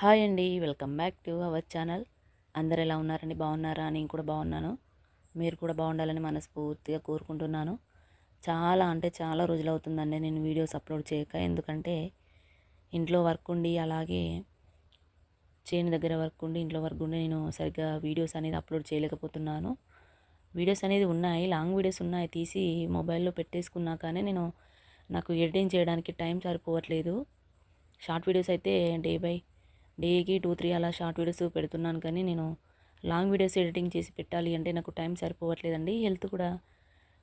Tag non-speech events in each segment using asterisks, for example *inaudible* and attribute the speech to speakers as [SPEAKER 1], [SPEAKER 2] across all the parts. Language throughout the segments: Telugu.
[SPEAKER 1] హాయ్ అండి welcome back to our channel. అందరు ఎలా ఉన్నారండి? బాగున్నారా? నేను కూడా బాగున్నాను. మీరు కూడా బాగుండాలని మనస్ఫూర్తిగా కోరుకుంటున్నాను. చాలా అంటే చాలా రోజులు అవుతుందండి నేను వీడియోస్ అప్లోడ్ చేయక. ఎందుకంటే ఇంట్లో వర్క్ ఉండి అలాగే చేను దగ్గర వర్క్ ఉండి ఇంట్లో వర్క్ ఉండి నేను సరిగ్గా వీడియోస్ అనేది అప్లోడ్ చేయలేకపోతున్నాను. వీడియోస్ అనేది ఉన్నాయి లాంగ్ వీడియోస్ ఉన్నాయి తీసి మొబైల్లో పెట్టేసుకున్నా కానీ నేను నాకు ఎడిటింగ్ చేయడానికి టైం సరిపోవట్లేదు. షార్ట్ వీడియోస్ అయితే డే బై డేకి టూ త్రీ అలా షార్ట్ వీడియోస్ పెడుతున్నాను కానీ నేను లాంగ్ వీడియోస్ ఎడిటింగ్ చేసి పెట్టాలి అంటే నాకు టైం సరిపోవట్లేదండి. హెల్త్ కూడా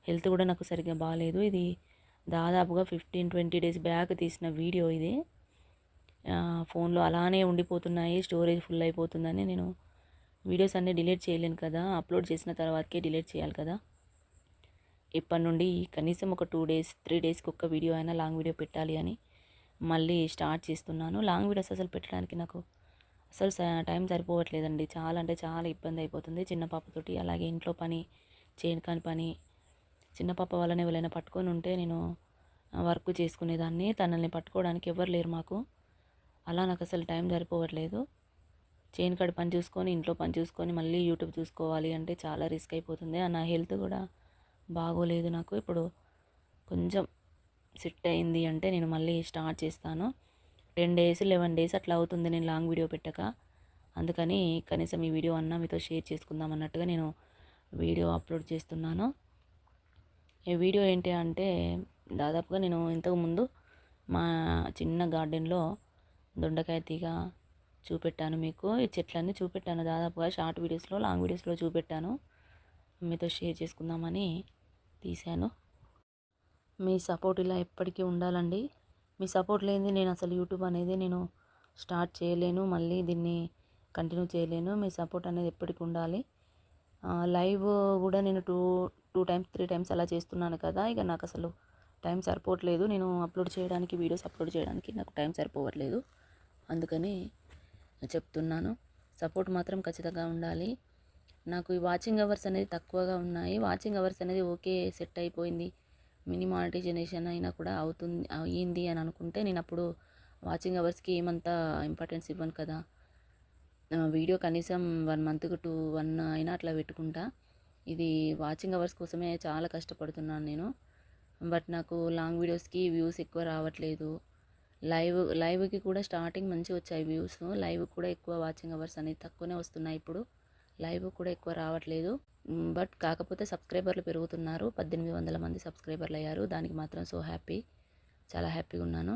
[SPEAKER 1] హెల్త్ కూడా నాకు సరిగ్గా బాగాలేదు. ఇది దాదాపుగా ఫిఫ్టీన్ ట్వంటీ డేస్ బ్యాక్ తీసిన వీడియో ఇది. ఫోన్లో అలానే ఉండిపోతున్నాయి స్టోరేజ్ ఫుల్ అయిపోతుందని నేను వీడియోస్ అన్నీ డిలీట్ చేయలేను కదా. అప్లోడ్ చేసిన తర్వాతకే డిలీట్ చేయాలి కదా. ఇప్పటి నుండి కనీసం ఒక టూ డేస్ త్రీ డేస్కి ఒక్క వీడియో అయినా లాంగ్ వీడియో పెట్టాలి అని మళ్ళీ స్టార్ట్ చేస్తున్నాను. లాంగ్ వీడియోస్ అసలు పెట్టడానికి నాకు అసలు టైం సరిపోవట్లేదండి. చాలా అంటే చాలా ఇబ్బంది అయిపోతుంది చిన్న పాపతోటి. అలాగే ఇంట్లో పని చేయని కాని పని చిన్న పాప వాళ్ళని ఎవరైనా పట్టుకొని ఉంటే నేను వర్క్ చేసుకునేదాన్ని. తనల్ని పట్టుకోవడానికి ఎవరు లేరు మాకు. అలా నాకు అసలు టైం సరిపోవట్లేదు. చేను కాడ పని చూసుకొని ఇంట్లో పని చూసుకొని మళ్ళీ యూట్యూబ్ చూసుకోవాలి అంటే చాలా రిస్క్ అయిపోతుంది. నా హెల్త్ కూడా బాగోలేదు నాకు. ఇప్పుడు కొంచెం సెట్ అయింది అంటే నేను మళ్ళీ స్టార్ట్ చేస్తాను. టెన్ డేస్ లెవెన్ డేస్ అట్లా అవుతుంది. నేను లాంగ్ వీడియో పెట్టక. అందుకని కనీసం ఈ వీడియో అన్నా మీతో షేర్ చేసుకుందాం అన్నట్టుగా నేను వీడియో అప్లోడ్ చేస్తున్నాను. ఈ వీడియో ఏంటి అంటే దాదాపుగా నేను ఇంతకుముందు మా చిన్న గార్డెన్లో దొండకాయ తీగ చూపెట్టాను మీకు. ఈ చెట్లన్నీ చూపెట్టాను. దాదాపుగా షార్ట్ వీడియోస్లో లాంగ్ వీడియోస్లో చూపెట్టాను. మీతో షేర్ చేసుకుందామని తీశాను. మీ సపోర్ట్ ఇలా ఎప్పటికీ ఉండాలండి. మీ సపోర్ట్ లేనిది నేను అసలు యూట్యూబ్ అనేది నేను స్టార్ట్ చేయలేను మళ్ళీ దీన్ని కంటిన్యూ చేయలేను. మీ సపోర్ట్ అనేది ఎప్పటికీ ఉండాలి. లైవ్ కూడా నేను two two times three times అలా చేస్తున్నాను కదా ఇక నాకు అసలు టైం సరిపోవట్లేదు. నేను అప్లోడ్ చేయడానికి వీడియోస్ అప్లోడ్ చేయడానికి నాకు టైం సరిపోవట్లేదు. అందుకని చెప్తున్నాను. సపోర్ట్ మాత్రం ఖచ్చితంగా ఉండాలి. నాకు ఈ వాచింగ్ అవర్స్ అనేది తక్కువగా ఉన్నాయి. వాచింగ్ అవర్స్ అనేది ఓకే సెట్ అయిపోయింది. మినీ మానిటైజేషన్ అయినా కూడా అవుతుంది అయ్యింది అని అనుకుంటే నేను అప్పుడు వాచింగ్ అవర్స్కి ఏమంత ఇంపార్టెన్స్ ఇవ్వను కదా. వీడియో కనీసం వన్ మంత్కి టూ వన్ అయినా అట్లా పెట్టుకుంటా. ఇది వాచింగ్ అవర్స్ కోసమే చాలా కష్టపడుతున్నాను నేను. బట్ నాకు లాంగ్ వీడియోస్కి వ్యూస్ ఎక్కువ రావట్లేదు. లైవ్ లైవ్కి కూడా స్టార్టింగ్ మంచిగా వచ్చాయి వ్యూస్. లైవ్ కూడా ఎక్కువ వాచింగ్ అవర్స్ అనేది తక్కువనే వస్తున్నాయి ఇప్పుడు. లైవ్ కూడా ఎక్కువ రావట్లేదు. బట్ కాకపోతే సబ్స్క్రైబర్లు పెరుగుతున్నారు. పద్దెనిమిది వందల మంది సబ్స్క్రైబర్లు అయ్యారు. దానికి మాత్రం సో హ్యాపీ. చాలా హ్యాపీగా ఉన్నాను.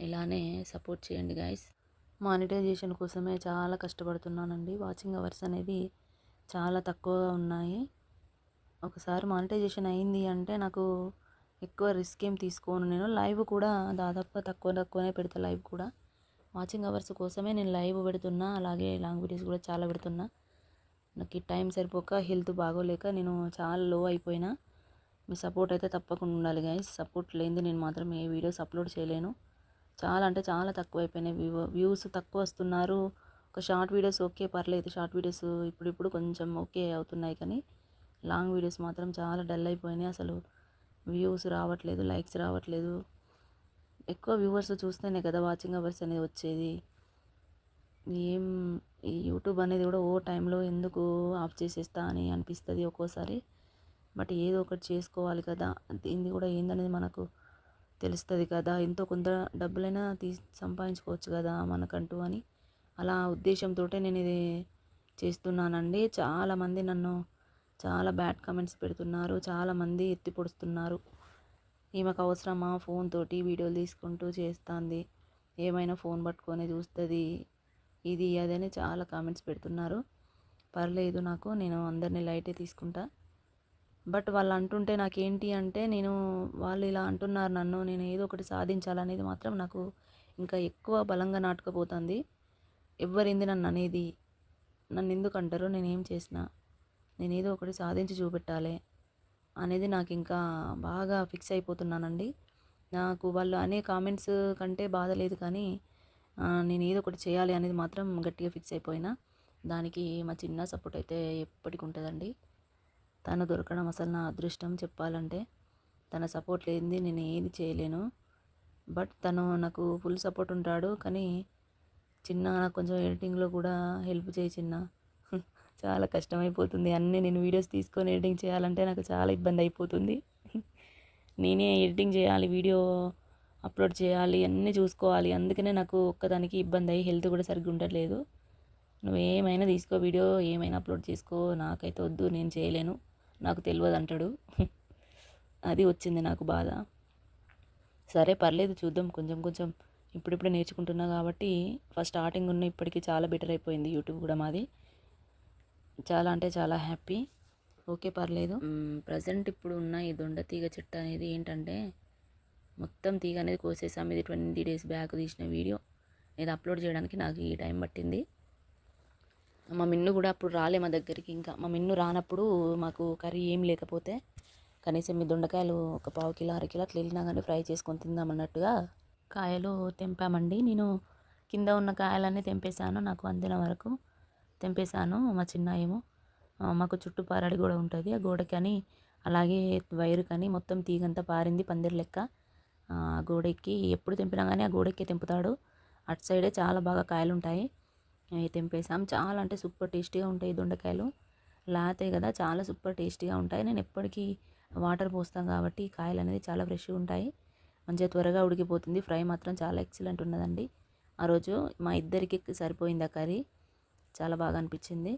[SPEAKER 1] ఇలానే సపోర్ట్ చేయండి గాయస్ మానిటైజేషన్ కోసమే చాలా కష్టపడుతున్నానండి. వాచింగ్ అవర్స్ అనేది చాలా తక్కువగా ఉన్నాయి. ఒకసారి మానిటైజేషన్ అయింది అంటే నాకు ఎక్కువ రిస్క్ ఏం తీసుకోను. నేను లైవ్ కూడా దాదాపుగా తక్కువ తక్కువనే పెడతా లైవ్ కూడా. వాచింగ్ అవర్స్ కోసమే నేను లైవ్ పెడుతున్నా. అలాగే లాంగ్ వీడియోస్ కూడా చాలా పెడుతున్నా. నాకు టైం సరిపోక హెల్త్ బాగోలేక నేను చాలా లో అయిపోయినా. మీ సపోర్ట్ అయితే తప్పకుండా ఉండాలి గాయస్ సపోర్ట్ లేనిది నేను మాత్రం ఏ వీడియోస్ అప్లోడ్ చేయలేను. చాలా అంటే చాలా తక్కువ అయిపోయినాయి వ్యూ వ్యూస్ తక్కువ వస్తున్నారు. ఒక షార్ట్ వీడియోస్ ఓకే పర్లేదు. షార్ట్ వీడియోస్ ఇప్పుడు ఇప్పుడు కొంచెం ఓకే అవుతున్నాయి కానీ లాంగ్ వీడియోస్ మాత్రం చాలా డల్ అయిపోయినాయి. అసలు వ్యూస్ రావట్లేదు లైక్స్ రావట్లేదు. ఎక్కువ వ్యూవర్స్ చూస్తేనే కదా వాచింగ్ అవర్స్ అనేది వచ్చేది. ఏం ఈ యూట్యూబ్ అనేది కూడా ఓ టైంలో ఎందుకు ఆఫ్ చేసేస్తా అని అనిపిస్తుంది ఒక్కోసారి. బట్ ఏదో ఒకటి చేసుకోవాలి కదా. దీన్ని కూడా ఏందనేది మనకు తెలుస్తుంది కదా. ఎంతో కొంత డబ్బులైనా తీ సంపాదించుకోవచ్చు కదా మనకంటూ అని. అలా ఉద్దేశంతో నేను ఇది చేస్తున్నానండి. చాలామంది నన్ను చాలా బ్యాడ్ కమెంట్స్ పెడుతున్నారు. చాలామంది ఎత్తి పొడుస్తున్నారు. ఈమెకు అవసరమా ఫోన్ తోటి వీడియోలు తీసుకుంటూ చేస్తుంది. ఏమైనా ఫోన్ పట్టుకొని చూస్తుంది. ఇది అదని చాలా కామెంట్స్ పెడుతున్నారు. పర్లేదు నాకు నేను అందరినీ లైటే తీసుకుంటా. బట్ వాళ్ళు అంటుంటే నాకేంటి అంటే నేను వాళ్ళు ఇలా అంటున్నారు నన్ను నేను ఏదో ఒకటి సాధించాలనేది మాత్రం నాకు ఇంకా ఎక్కువ బలంగా నాటుకుపోతుంది. ఎవరింది నన్ను అనేది? నన్ను ఎందుకు అంటారు? నేనేం చేసినా? నేను ఏదో ఒకటి సాధించి చూపెట్టాలి అనేది నాకు ఇంకా బాగా ఫిక్స్ అయిపోతున్నానండి. నాకు వాళ్ళు అనే కామెంట్స్ కంటే బాధ లేదు కానీ నేను ఏదో ఒకటి చేయాలి అనేది మాత్రం గట్టిగా ఫిక్స్ అయిపోయినా. దానికి మా చిన్న సపోర్ట్ అయితే ఎప్పటికి ఉంటుందండి. తను దొరకడం అసలు నా అదృష్టం చెప్పాలంటే. తన సపోర్ట్ లేనిది నేను ఏది చేయలేను. బట్ తను నాకు ఫుల్ సపోర్ట్ ఉంటాడు. కానీ చిన్న నాకు కొంచెం ఎడిటింగ్లో కూడా హెల్ప్ చేయి చిన్న. *laughs* చాలా కష్టమైపోతుంది. అన్నీ నేను వీడియోస్ తీసుకొని ఎడిటింగ్ చేయాలంటే నాకు చాలా ఇబ్బంది అయిపోతుంది. *laughs* నేనే ఎడిటింగ్ చేయాలి వీడియో అప్లోడ్ చేయాలి అన్నీ చూసుకోవాలి. అందుకనే నాకు ఒక్కదానికి ఇబ్బంది అయ్యి హెల్త్ కూడా సరిగ్గా ఉండట్లేదు. నువ్వు ఏమైనా తీసుకో వీడియో ఏమైనా అప్లోడ్ చేసుకో. నాకైతే వద్దు నేను చేయలేను. నాకు తెలియదు అంటాడు. *laughs* అది వచ్చింది నాకు బాధ. సరే పర్లేదు చూద్దాం. కొంచెం కొంచెం ఇప్పుడిప్పుడే నేర్చుకుంటున్నా కాబట్టి ఫస్ట్ స్టార్టింగ్ ఉన్న ఇప్పటికీ చాలా బెటర్ అయిపోయింది యూట్యూబ్ కూడా మాది. చాలా అంటే చాలా హ్యాపీ. ఓకే పర్లేదు. ప్రజెంట్ ఇప్పుడు ఉన్న ఈ దొండ తీగ చెట్టు అనేది ఏంటంటే మొత్తం తీగ అనేది కోసేసాం. ఇది ట్వంటీ డేస్ బ్యాక్ తీసిన వీడియో. ఇది అప్లోడ్ చేయడానికి నాకు ఈ టైం పట్టింది. మా మిన్ను కూడా అప్పుడు రాలే మా దగ్గరికి. ఇంకా మా మిన్ను రానప్పుడు మాకు కర్రీ ఏం లేకపోతే కనీసం మీ దొండకాయలు ఒక పావు కిలో అరకిలో అట్లా వెళ్ళినా కానీ ఫ్రై చేసుకొని తిందామన్నట్టుగా కాయలు తెంపామండి. నేను కింద ఉన్న కాయలన్నీ తెంపేశాను. నాకు అందిన వరకు తెంపేశాను మా చిన్న ఏమో మాకు చుట్టూ పారాడి గోడ ఉంటుంది. ఆ గోడకని అలాగే వైరు కానీ మొత్తం తీగంతా పారింది పందిరి లెక్క. గోడెక్కి ఎప్పుడు తెంపినా కానీ ఆ గోడెక్కి తెంపుతాడు. అటు సైడే చాలా బాగా కాయలు ఉంటాయి అవి తెంపేసాం చాలా అంటే సూపర్ టేస్టీగా ఉంటాయి దొండకాయలు. లాతే కదా చాలా సూపర్ టేస్టీగా ఉంటాయి. నేను ఎప్పటికీ వాటర్ పోస్తాం కాబట్టి కాయలు అనేది చాలా ఫ్రెష్గా ఉంటాయి. మంచిగా త్వరగా ఉడికిపోతుంది. ఫ్రై మాత్రం చాలా ఎక్సలెంట్ ఉన్నదండి. ఆ రోజు మా ఇద్దరికి సరిపోయింది ఆ కర్రీ. చాలా బాగా అనిపించింది.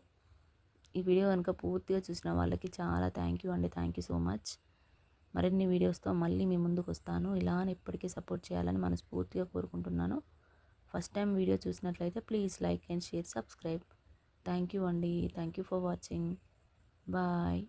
[SPEAKER 1] ఈ వీడియో కనుక పూర్తిగా చూసిన వాళ్ళకి చాలా థ్యాంక్ యూ అండి. Thank you so much. మరిన్ని వీడియోస్తో మళ్ళీ మీ ముందుకు వస్తాను. ఇలానే ఎప్పటికీ సపోర్ట్ చేయాలని మనస్ఫూర్తిగా కోరుకుంటున్నాను. ఫస్ట్ టైం వీడియో చూసినట్లయితే please like and share subscribe. Thank you అండి. Thank you for watching. Bye.